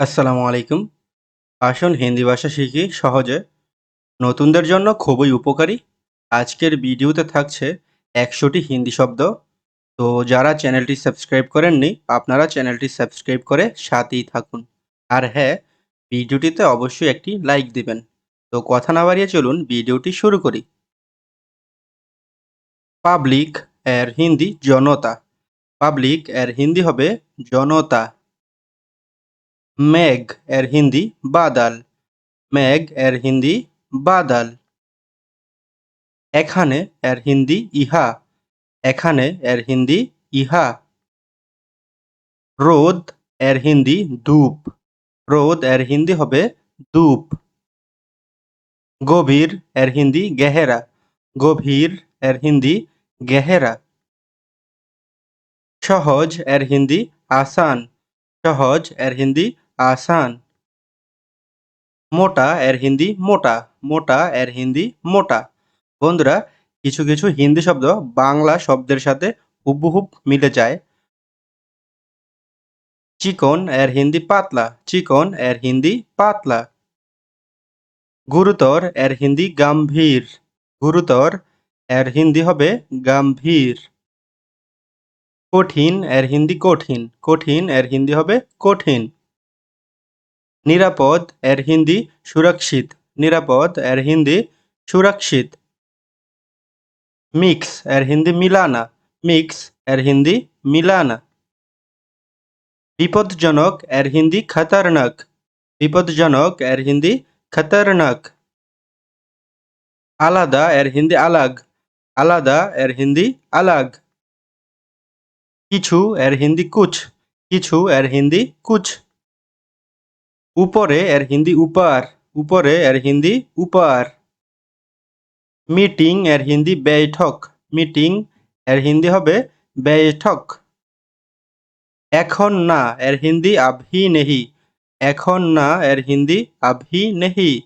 আসসালামু আলাইকুম। আসুন হিন্দি ভাষা শিখি সহজে। নতুনদের জন্য খুবই উপকারী। আজকের ভিডিওতে থাকছে একশোটি হিন্দি শব্দ। তো যারা চ্যানেলটি সাবস্ক্রাইব করেননি, আপনারা চ্যানেলটি সাবস্ক্রাইব করে সাথেই থাকুন। আর হ্যাঁ, ভিডিওটিতে অবশ্যই একটি লাইক দিবেন। তো কথা না বাড়িয়ে চলুন ভিডিওটি শুরু করি। পাবলিক এর হিন্দি জনতা। পাবলিক এর হিন্দি হবে জনতা। মেঘ এর হিন্দি বাদাল মেঘ এর হিন্দি বাদাল এখানে এর হিন্দি ইহা। এখানে এর হিন্দি ইহা। রোদ এর হিন্দি ধূপ। রোদ এর হিন্দি হবে ধূপ। গভীর এর হিন্দি গেহেরা। গভীর এর হিন্দি গেহেরা। সহজ এর হিন্দি আসান। সহজ এর হিন্দি আসান। মোটা এর হিন্দি মোটা। মোটা এর হিন্দি মোটা। বন্ধুরা, কিছু কিছু হিন্দি শব্দ বাংলা শব্দের সাথে হুবহুব মিলে যায়। চিকন এর হিন্দি পাতলা। চিকন এর হিন্দি পাতলা। গুরুতর এর হিন্দি গম্ভীর। গুরুতর এর হিন্দি হবে গম্ভীর। কঠিন এর হিন্দি কঠিন। কঠিন এর হিন্দি হবে কঠিন। নিরাপদ এর হিন্দি সুরক্ষিত। নিরাপদ এর হিন্দি সুরক্ষিত। মিক্স এর হিন্দি মিলানা। মিক্স এর হিন্দি মিলানা। বিপদজনক এর হিন্দি খতরনাক। বিপদজনক এর হিন্দি খতরনাক। আলাদা এর হিন্দি আলাগ। আলাদা এর হিন্দি আলাগ। কিছু এর হিন্দি কুছ। কিছু এর হিন্দি কুছ। উপরে এর হিন্দি উপার। উপরে এর হিন্দি উপার। মিটিং এর হিন্দি বৈঠক। মিটিং এর হিন্দি হবে বৈঠক। এখন না, এর হিন্দি আভি নেহি। এখন না, এর হিন্দি আভি নেহি।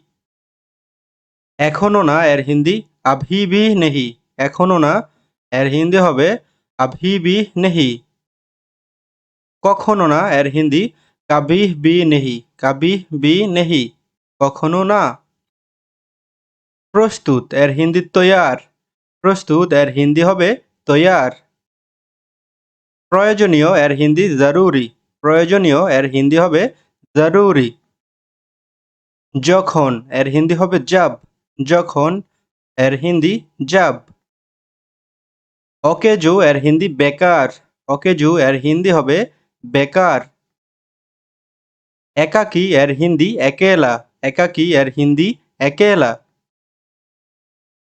এখনও না, এর হিন্দি আভি ভি নেহি। এখনও না, এর হিন্দি হবে আভি ভি নেহি। কখনো না, এর হিন্দি কাভি বি নেহি। কাভি বি নেহি। কখনো না। প্রস্তুত, এর হিন্দি তৈয়ার। প্রস্তুত, এর হিন্দি হবে তৈয়ার। প্রয়োজনীয়, এর হিন্দি জরুরি। প্রয়োজনীয়, এর হিন্দি হবে জরুরি। যখন, এর হিন্দি হবে জাব যখন, এর হিন্দি জব। অকেজো, এর হিন্দি বেকার। অকেজো, এর হিন্দি হবে বেকার। একাকী এর হিন্দি একেলা। একাকী এর হিন্দি একেলা।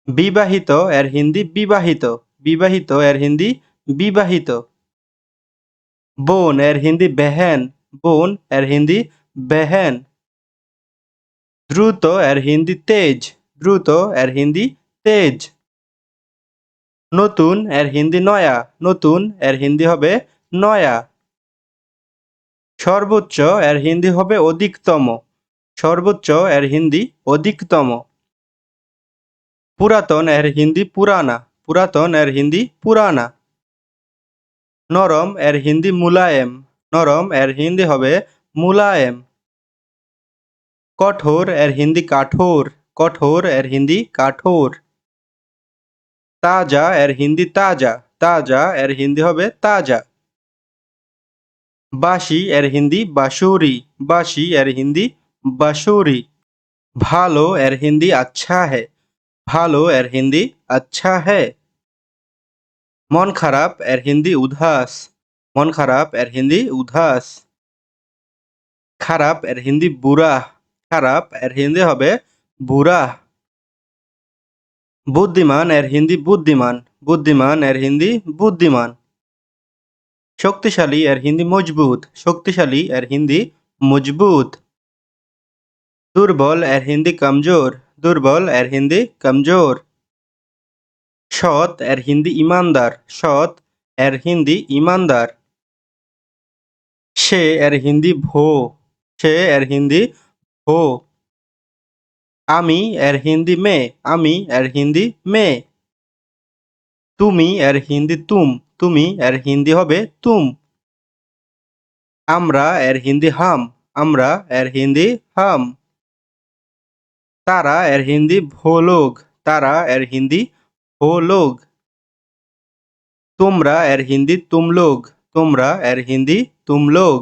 বিবাহিত এর হিন্দি বিবাহিত। বিবাহিত এর হিন্দি বিবাহিত। বোন এর হিন্দি বেহেন। বোন এর হিন্দি বেহেন। দ্রুত এর হিন্দি তেজ। দ্রুত এর হিন্দি তেজ। নতুন এর হিন্দি নয়া। নতুন এর হিন্দি হবে নয়া। সর্বোচ্চ এর হিন্দি হবে অধিকতম। সর্বোচ্চ এর হিন্দি অধিকতম। পুরাতন এর হিন্দি পুরানা। পুরাতন এর হিন্দি পুরানা। নরম এর হিন্দি মুলায়েম। নরম এর হিন্দি হবে মুলায়েম। কঠোর এর হিন্দি কাঠোর। কঠোর এর হিন্দি কাঠোর। তাজা এর হিন্দি তাজা। তাজা এর হিন্দি হবে তাজা। বাঁশি এর হিন্দি বাঁশুরি। বাঁশি এর হিন্দি বাসুরি ভালো এর হিন্দি আচ্ছা হে ভালো এর হিন্দি আচ্ছা হে মন খারাপ এর হিন্দি উদাস মন খারাপ এর হিন্দি উদাস খারাপ এর হিন্দি বুরা খারাপ এর হিন্দি হবে বুরা বুদ্ধিমান এর হিন্দি বুদ্ধিমান বুদ্ধিমান এর হিন্দি বুদ্ধিমান শক্তিশালী এর হিন্দি মজবুত শক্তিশালী এর হিন্দি মজবুত দুর্বল এর হিন্দি কমজোর দুর্বল এর হিন্দি কমজোর সৎ এর হিন্দি ইমানদার সৎ এর হিন্দি ইমানদার সে এর হিন্দি ভো সে এর হিন্দি ভো আমি এর হিন্দি মে আমি এর হিন্দি মে তুমি এর হিন্দি তুম তুমি এর হিন্দি হবে তুম আমরা এর হিন্দি হাম আমরা এর হিন্দি হাম তারা এর হিন্দি ভো লোগ তারা এর হিন্দি ভো লোগ তোমরা এর হিন্দি তুম লোগ তোমরা এর হিন্দি তুম লোগ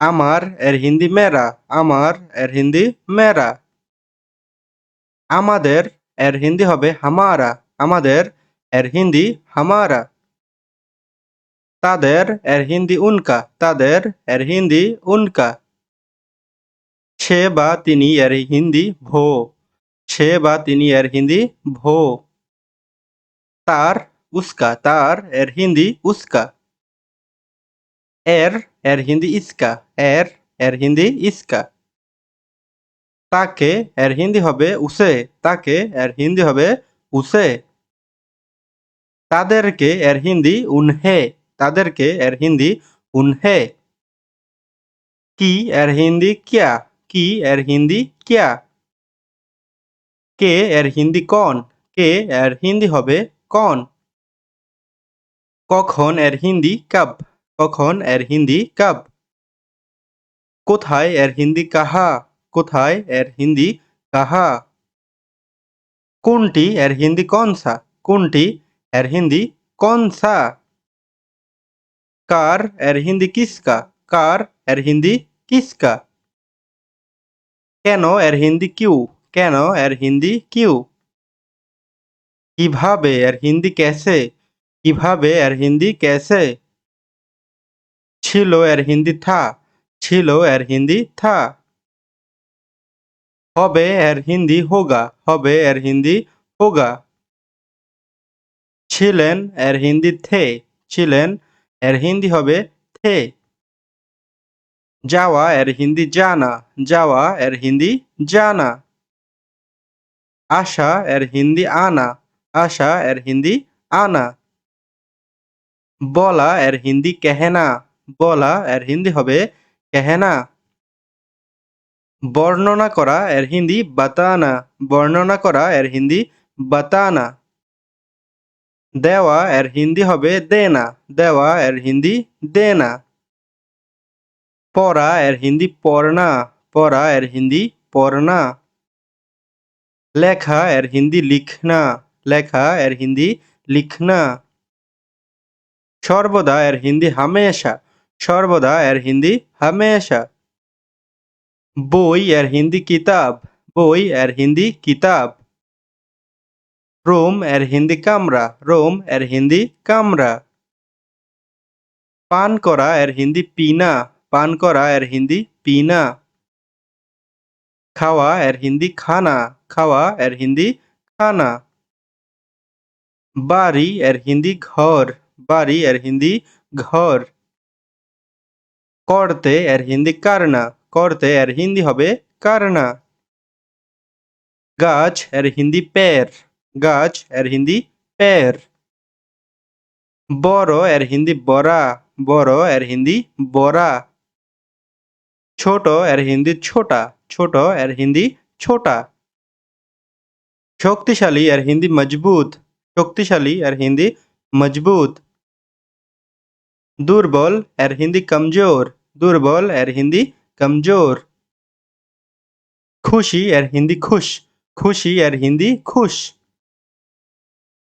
আমার এর হিন্দি মেরা আমার এর হিন্দি মেরা আমাদের এর হিন্দি হবে হামারা আমাদের এর হিন্দি হামারা তাদের এর হিন্দি উনকা তাদের এর হিন্দি উনকা সে বা তিনি এর হিন্দি ভো সে বা তিনি এর হিন্দি ভো তার উস্কা তার এর হিন্দি উস্কা এর এর হিন্দি ইস্কা এর এর হিন্দি ইস্কা তাকে এর হিন্দি হবে উসে তাকে এর হিন্দি হবে উসে তাদেরকে এর হিন্দি উনহে তাদেরকে এর হিন্দি উনহে কি এর হিন্দি ক্যা কি এর হিন্দি ক্যা কে এর হিন্দি কন কে এর হিন্দি হবে কন কখন এর হিন্দি কব কখন এর হিন্দি কব কোথায় এর হিন্দি কাহা কোথায় এর হিন্দি কাহা কোনটি এর হিন্দি কনসা কোনটি এর হিন্দি কনসা কার এর হিন্দি কিসকা কার এর হিন্দি কিসকা কেন এর হিন্দি কিউ কেন এর হিন্দি কিউ কীভাবে এর হিন্দি ক্যাসে কীভাবে এর হিন্দি ক্যাসে ছিল এর হিন্দি থা ছিল এর হিন্দি থা হবে এর হিন্দি হোগা হবে এর হিন্দি হোগা ছিলেন এর হিন্দি থে ছিলেন এর হিন্দি হবে থে যাওয়া এর হিন্দি জানা যাওয়া এর হিন্দি জানা আশা এর হিন্দি আনা আশা এর হিন্দি আনা বলা এর হিন্দি কেহেনা বলা এর হিন্দি হবে কেহেনা বর্ণনা করা এর হিন্দি বাতানা বর্ণনা করা এর হিন্দি বাতানা দেওয়া এর হিন্দি হবে দেনা দেওয়া এর হিন্দি দেনা পড়া এর হিন্দি পড়না পড়া এর হিন্দি পড়না লেখা এর হিন্দি লিখনা লেখা এর হিন্দি লিখনা সর্বদা এর হিন্দি হামেশা সর্বদা এর হিন্দি হামেশা বই এর হিন্দি কিতাব বই এর হিন্দি কিতাব রোম এর হিন্দি কামরা রোম এর হিন্দি কামরা পান করা এর হিন্দি পিনা পান করা এর হিন্দি পিনা খাওয়া এর হিন্দি খানা খাওয়া এর হিন্দি খানা বাড়ি এর হিন্দি ঘর বাড়ি এর হিন্দি ঘর করতে এর হিন্দি কারনা করতে এর হিন্দি হবে কারনা গাছ এর হিন্দি পের গাছ এর হিন্দি পের বড় এর হিন্দি বড়া বড় এর হিন্দি বড়া ছোট এর হিন্দি ছোটা ছোট এর হিন্দি ছোটা শক্তিশালী এর হিন্দি মজবুত শক্তিশালী এর হিন্দি মজবুত দুর্বল এর হিন্দি কমজোর দুর্বল এর হিন্দি কমজোর খুশি এর হিন্দি খুশ খুশি এর হিন্দি খুশ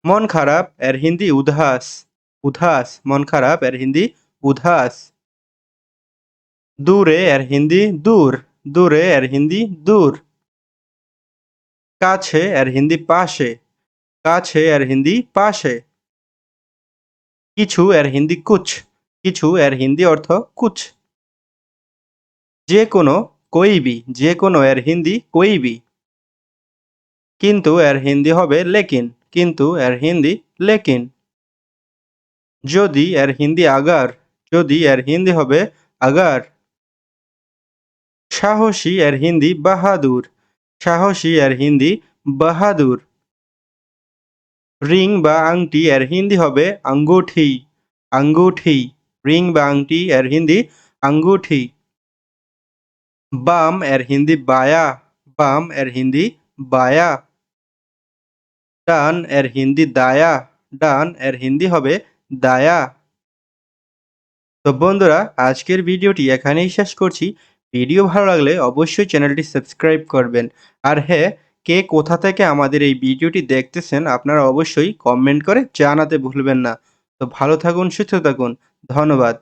মন খারাপ এর হিন্দি উদাস উদাস মন খারাপ এর হিন্দি উদাস দূরে এর হিন্দি দূর দূরে এর হিন্দি দূর কাছে এর হিন্দি পাশে কাছে এর হিন্দি পাশে কিছু এর হিন্দি কুচ কিছু এর হিন্দি অর্থ কুচ যে কোনো কইবি যে কোনো এর হিন্দি কইবি কিন্তু এর হিন্দি হবে লেকিন কিন্তু এর হিন্দি লেকিন। যদি এর হিন্দি আগার, যদি এর হিন্দি হবে আগার। সাহসী এর হিন্দি বাহাদুর, সাহসী এর হিন্দি বাহাদুর। রিং বা আংটি এর হিন্দি হবে আঙ্গুঠি আঙ্গুঠি। রিং বা আংটি এর হিন্দি আঙ্গুঠি। বাম এর হিন্দি বায়া, বাম এর হিন্দি বায়া। ডান এর হিন্দি দায়া, ডান এর হিন্দি হবে দায়া। তো বন্ধুরা, আজকের ভিডিওটি এখানেই শেষ করছি। ভিডিও ভালো লাগলে অবশ্যই চ্যানেলটি সাবস্ক্রাইব করবেন। আর হ্যাঁ কে কোথা থেকে আমাদের এই ভিডিওটি দেখতেছেন, আপনারা অবশ্যই কমেন্ট করে জানাতে ভুলবেন না। তো ভালো থাকুন, সুস্থ থাকুন। ধন্যবাদ।